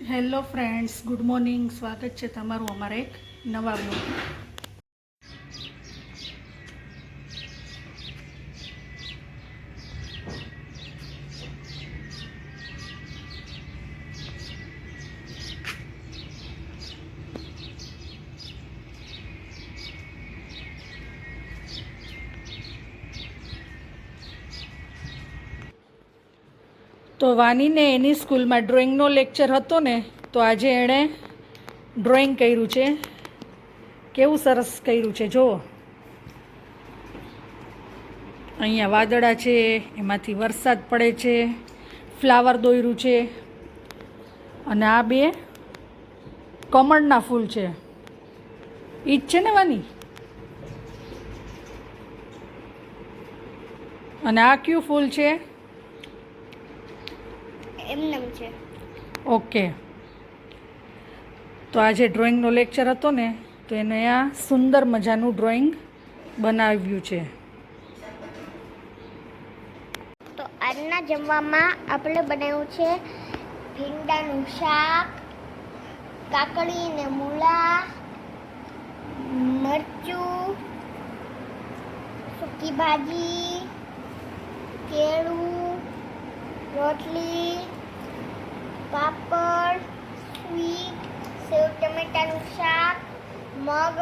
Hello friends good morning સ્વાગત છે તમારું અમારા એક નવા બ્લોગ તો વાનીને એની સ્કૂલમાં ડ્રોઈંગનો લેક્ચર હતો ને, તો આજે એણે ડ્રોઈંગ કર્યું છે. કેવું સરસ કર્યું છે, જુઓ. અહીંયા વાદળા છે, એમાંથી વરસાદ પડે છે, ફ્લાવર દોર્યું છે, અને આ બે કમળના ફૂલ છે. ઈ જ છે ને વાની? અને આ કયું ફૂલ છે? એમનેમ છે. ઓકે તો આજે ડ્રોઈંગનો લેક્ચર હતો ને તો એને આ સુંદર મજાનું ડ્રોઈંગ બનાવ્યું છે. તો આજના જમવામાં આપણે બનાવ્યું છે ભીંડાનું શાક કાકડી ને મૂળા મરચું સૂકી ભાજી કેળું રોટલી પાપડ સ્વીટ સેવ ટમેટાનું શાક, મગ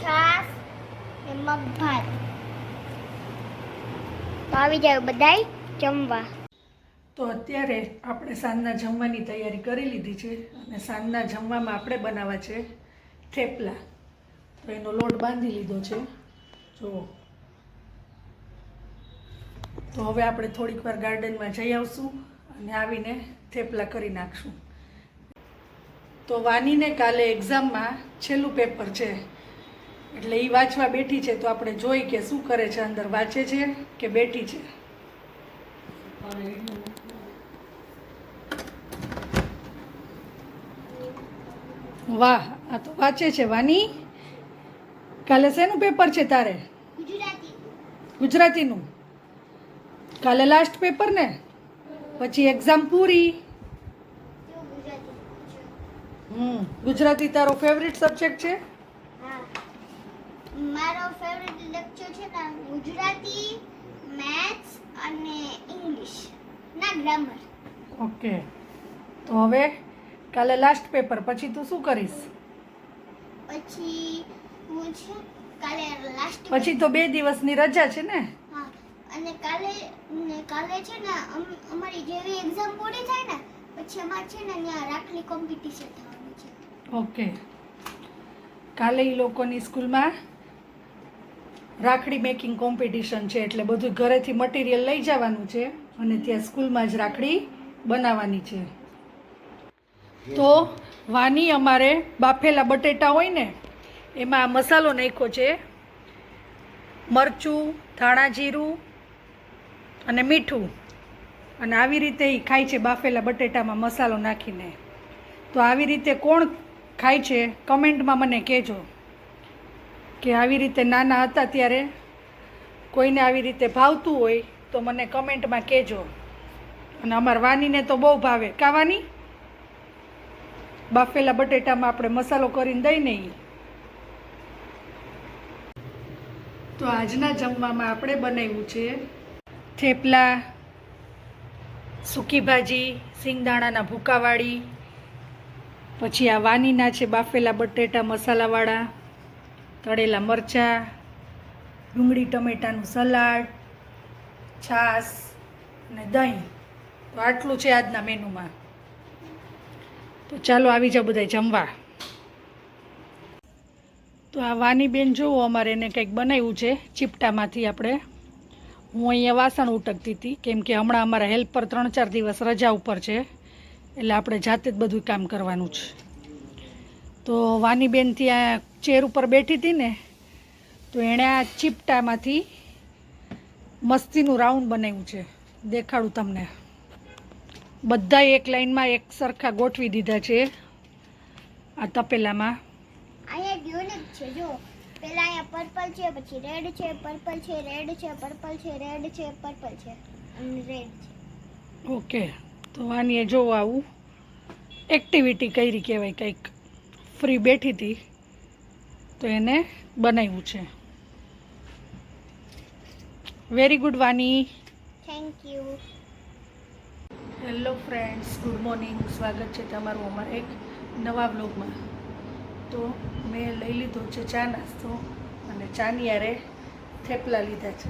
છાશ ને મગ ભાત આવી જાય બધાય જમવા. તો અત્યારે આપણે સાંજના જમવાની તૈયારી કરી લીધી છે અને સાંજના જમવામાં આપણે બનાવવા છે થેપલા. તો એનો લોટ બાંધી લીધો છે. જુઓ તો હવે આપણે થોડીક વાર ગાર્ડનમાં જઈ આવશું અને આવીને થેપલા કરી નાખશું. તો વાનીને કાલે એક્ઝામમાં છેલ્લું પેપર છે. એટલે એ વાંચવા બેઠી છે તો આપણે જોઈ કે શું કરે છે અંદર વાંચે છે કે બેઠી છે? વાહ આ તો વાંચે છે વાની. કાલે શેનું પેપર છે તારે? ગુજરાતીનું. કાલે લાસ્ટ પેપર ને? પછી એક્ઝામ પૂરી? ગુજરાતી હમ ગુજરાતી તારો ફેવરિટ સબ્જેક્ટ છે? હા. મારો ફેવરિટ લેક્ચર છે ને ગુજરાતી મેથ્સ અને ઇંગ્લિશ ના ગ્રામર ઓકે તો હવે કાલે લાસ્ટ પેપર પછી તું શું કરીશ? પછી હું છે કાલે લાસ્ટ પછી તો બે દિવસની રજા છે ને? અને કાલે કાલે છે ને અમારી જેવી એક્ઝામ પૂરી થાય ને, પછી અમારે છે ને ત્યાં રાખલી કોમ્પિટિશન થવાનું છે. ઓકે. કાલે એ લોકોની સ્કૂલમાં રાખડી મેકિંગ કોમ્પિટિશન છે, એટલે બધું ઘરેથી મટીરિયલ લઈ જવાનું છે અને ત્યાં સ્કૂલમાં જ રાખડી બનાવવાની છે. તો વાની અમારે બાફેલા બટેટા હોય ને, એમાં મસાલો નાખ્યો છે. મરચું, ધાણા જીરું અને મીઠું. અને આવી રીતે એ ખાય છે બાફેલા બટેટામાં મસાલો નાખીને. તો આવી રીતે કોણ ખાય છે કમેન્ટમાં મને કહેજો. કે આવી રીતે નાના હતા ત્યારે કોઈને આવી રીતે ભાવતું હોય તો મને કમેન્ટમાં કહેજો. અને અમારા વાનીને તો બહુ ભાવે. કાવાની બાફેલા બટેટામાં આપણે મસાલો કરીને દઈ નહીં તો આજના જમવામાં આપણે બનાવ્યું છે થેપલા, સૂકી ભાજી, સિંગદાણાના ભૂકાવાળી, પછી આ વાનીના છે બાફેલા બટેટા મસાલાવાળા, તળેલા મરચાં, ડુંગળી ટમેટાનું સલાડ, છાશ અને દહીં. તો આટલું છે આજના મેનુમાં. તો ચાલો આવી જાઓ બધા જમવા. તો આ વાની બેન જુઓ, અમારે એને કંઈક બનાવ્યું છે, ચીપટામાંથી આપણે. હું અહીંયા વાસણ ઉટકતી હતી, કેમ કે હમણાં અમારા હેલ્પર ત્રણ ચાર દિવસ રજા ઉપર છે, એટલે આપણે જાતે જ બધું કામ કરવાનું છે. તો વાનીબેનથી આ ચેર ઉપર બેઠી હતી ને, તો એણે આ ચીપટામાંથી મસ્તીનું રાઉન્ડ બનાવ્યું છે. દેખાડું તમને. બધા એક લાઈનમાં એક સરખા ગોઠવી દીધા છે, આ તપેલામાં. અહીંયા છે, જો. પેલા અહીંયા પર્પલ છે પછી રેડ છે પર્પલ છે રેડ છે પર્પલ છે રેડ છે પર્પલ છે અને રેડ છે. ઓકે તો વાનીએ જોવું આવું. એક્ટિવિટી કરી કહેવાય કંઈક. ફ્રી બેઠી હતી. તો એને બનાવ્યું છે. Very good Vani thank you hello friends good morning સ્વાગત છે તમારું અમારા એક નવા બ્લોગમાં તો મેં લઈ લીધો છે ચા નાસ્તો અને ચાની યારે થેપલા લીધા છે.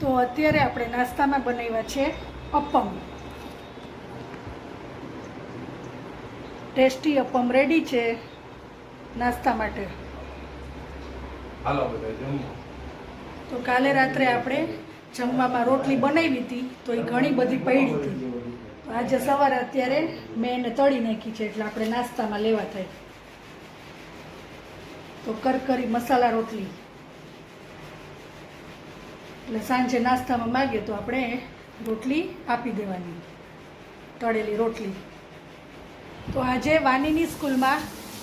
તો અત્યારે આપણે નાસ્તામાં બનાવ્યા છે અપમ. ટેસ્ટી અપમ રેડી છે નાસ્તા માટે. હાલો તો કાલે રાત્રે આપણે જમવામાં રોટલી બનાવી હતી તો એ ઘણી બધી પડી હતી. આજે સવારે અત્યારે મેં એને તળી નાખી છે એટલે આપણે નાસ્તામાં લેવા થાય. તો કરકરી મસાલા રોટલી. એટલે સાંજે નાસ્તામાં માગીએ તો આપણે રોટલી આપી દેવાની. તળેલી રોટલી. તો આજે વાનીની સ્કૂલમાં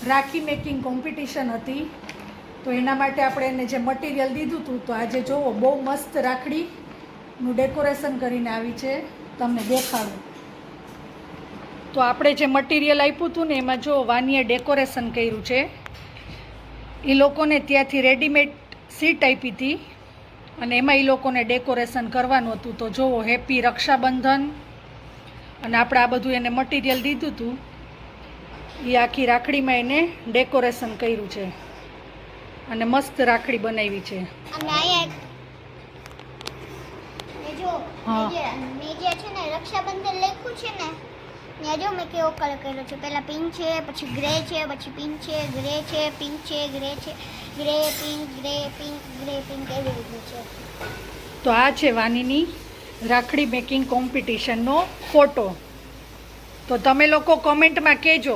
રાખી મેકિંગ કોમ્પિટિશન હતી. તો એના માટે આપણે એને જે મટીરિયલ દીધું હતું, તો આજે જોવો, બહુ મસ્ત રાખડીનું ડેકોરેશન કરીને આવી છે. તમને દેખાડું. તો આપણે જે મટીરિયલ આપ્યું હતું ને એમાં જો વાનીએ ડેકોરેશન કર્યું છે એ લોકોને ત્યાંથી રેડીમેડ સીટ આપી હતી. અને એમાં એ લોકોને ડેકોરેશન કરવાનું હતું. તો જુઓ હેપી રક્ષાબંધન. અને આપણે આ બધું એને મટીરિયલ દીધું હતું. એ આખી રાખડીમાં એને ડેકોરેશન કર્યું છે. અને મસ્ત રાખડી બનાવી છે. હા. મેં મેં જે છે ને રક્ષાબંધન લખ્યું છે ને ત્યાં જો મેં કેવો કલર કર્યો છે? પહેલાં પિંક છે, પછી ગ્રે છે, પછી પિંક છે ગ્રે છે પિંક છે ગ્રે છે grey pink grey pink grey pink એવી રીતનું છે. તો આ છે વાનીની રાખડી મેકિંગ કોમ્પિટિશનનો ફોટો તો તમે લોકો કોમેન્ટમાં કહેજો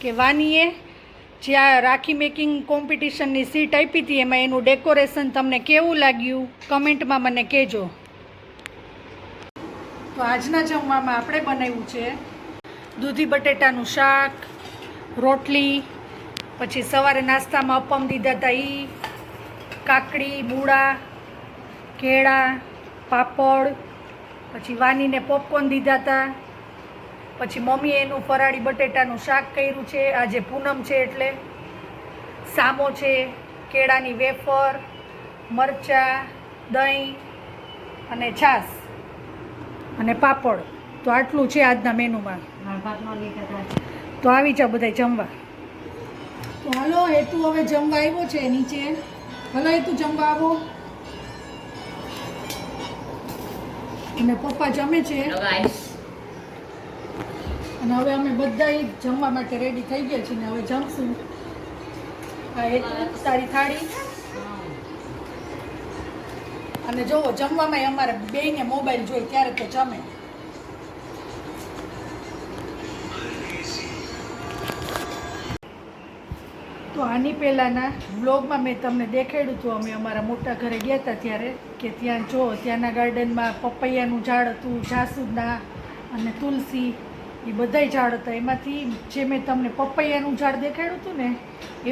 કે વાનીએ જે આ રાખી મેકિંગ કોમ્પિટિશનની સીટ આપી હતી, એમાં એનું ડેકોરેશન તમને કેવું લાગ્યું? કમેન્ટમાં મને કહેજો. તો આજના જમવામાં આપણે બનાવ્યું છે દૂધી બટેટાનું શાક, રોટલી, પછી સવારે નાસ્તામાં અપમ દીધા હતા ઈ, કાકડી, મૂળા, કેળા, પાપડ, પછી વાનીને પોપકોર્ન દીધા હતા. પછી મમ્મીએ એનું ફરાળી બટેટાનું શાક કર્યું છે. આજે પૂનમ છે એટલે. સામો છે, કેળાની વેફર, મરચાં, દહીં અને છાશ અને પાપડ. તો આટલું છે આજના મેનુમાં. તો આવી જાઓ બધા જમવા. તો હાલો હેતુ હવે જમવા આવ્યો છે નીચે. હલો હેતુ જમવા આવો. અને પપ્પા જમે છે. અને હવે અમે બધા જમવા માટે રેડી થઈ ગયા છીએ ને હવે જમશું. આ હેતુ તારી થાળી. અને જોવો જમવામાં અમારે બેને મોબાઈલ જોઈ ત્યારે તો જમે. તો આની પહેલાંના બ્લોગમાં મેં તમને દેખાડ્યું હતું, અમે અમારા મોટા ઘરે ગયા હતા ત્યારે, કે ત્યાં જો, ત્યાંના ગાર્ડનમાં પપૈયાનું ઝાડ હતું, જાસૂદના અને તુલસી, એ બધાય ઝાડ હતા. એમાંથી જે મેં તમને પપૈયાનું ઝાડ દેખાડ્યું હતું ને,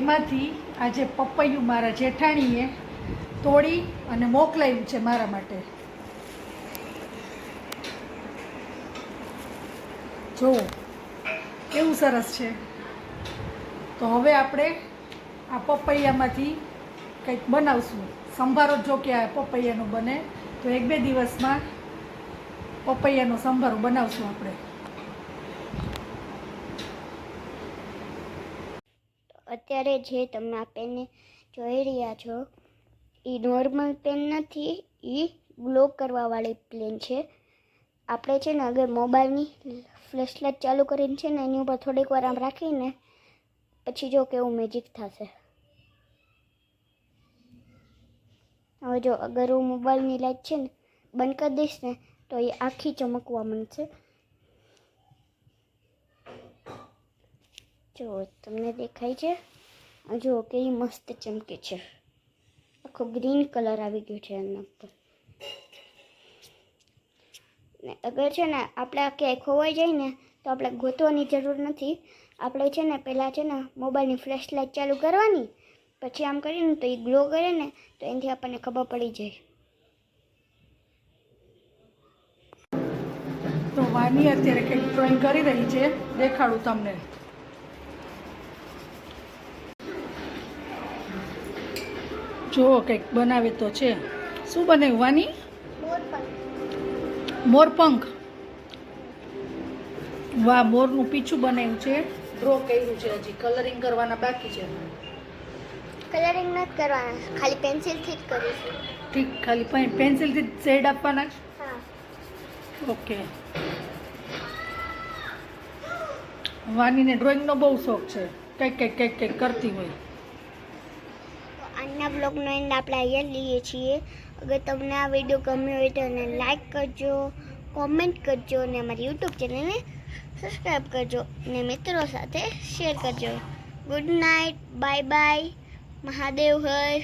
એમાંથી આજે પપૈયું મારા જેઠાણીએ તોડી અને મોકલાયું છે મારા માટે. જુઓ, કેવું સરસ છે. તો હવે આપણે આ પપૈયામાંથી કંઈક બનાવશું. સંભારો જો કે આ પપૈયાનો બને, તો એક બે દિવસમાં પપૈયાનો સંભારો બનાવશું આપણે. અત્યારે જે તમે આ પેન જોઈ રહ્યા છો, એ નોર્મલ પેન નથી, એ ગ્લો કરવાવાળી પ્લેન છે. આપણે છે ને આગળ મોબાઈલની ફ્લેશલાઇટ ચાલુ કરીને છે ને એની ઉપર થોડીક વાર આમ રાખીને, પછી જો કેવું મેજિક થશે. હવે જો અગર હું મોબાઈલની લાઇટ છે ને બંધ કરી દઈશ ને, તો એ આખી ચમકવા માંડશે. જો તમને દેખાય છે? જો કે એ મસ્ત ચમકે છે. આખો ગ્રીન કલર આવી ગયો છે એના ઉપર. ને અગર છે ને આપણે ક્યાંય ખોવાઈ જાય ને, તો આપણે ગોતવાની જરૂર નથી. આપણે છે ને પહેલાં છે ને મોબાઈલની ફ્લેશ લાઇટ ચાલુ કરવાની પછી આમ કરીએ ને તો એ ગ્લો કરે ને, તો એનાથી આપણને ખબર પડી જાય. તો વાની અત્યારે કંઈક ડ્રોઈંગ કરી રહી છે. દેખાડું તમને. જુઓ કંઈક બનાવે તો છે. શું બનાવ્યું વાની? મોરપંખ. વાહ, મોરનું પીછું બનાવ્યું છે. ડ્રો કર્યું છે હજી. કલરિંગ કરવાના બાકી છે. કલરિંગ નથી કરવાના. ખાલી પેન્સિલથી જ કરીશું. ઠીક ખાલી પેન્સિલથી પેન્સિલથી શેડ આપવાના? હા. ઓકે. વાનીને ડ્રોઈંગનો બહુ શોખ છે. કંઈક કંઈક કંઈક કંઈક કરતી હોય. આજના બ્લોગનો એન્ડ આપણે અહીંયા લઈએ છીએ. અગર તમને આ વીડિયો ગમ્યો હોય તો એને લાઈક કરજો કોમેન્ટ કરજો અને અમારી યુટ્યુબ ચેનલને સબસ્ક્રાઈબ કરજો. અને મિત્રો સાથે શેર કરજો. Good night bye bye Mahadev Har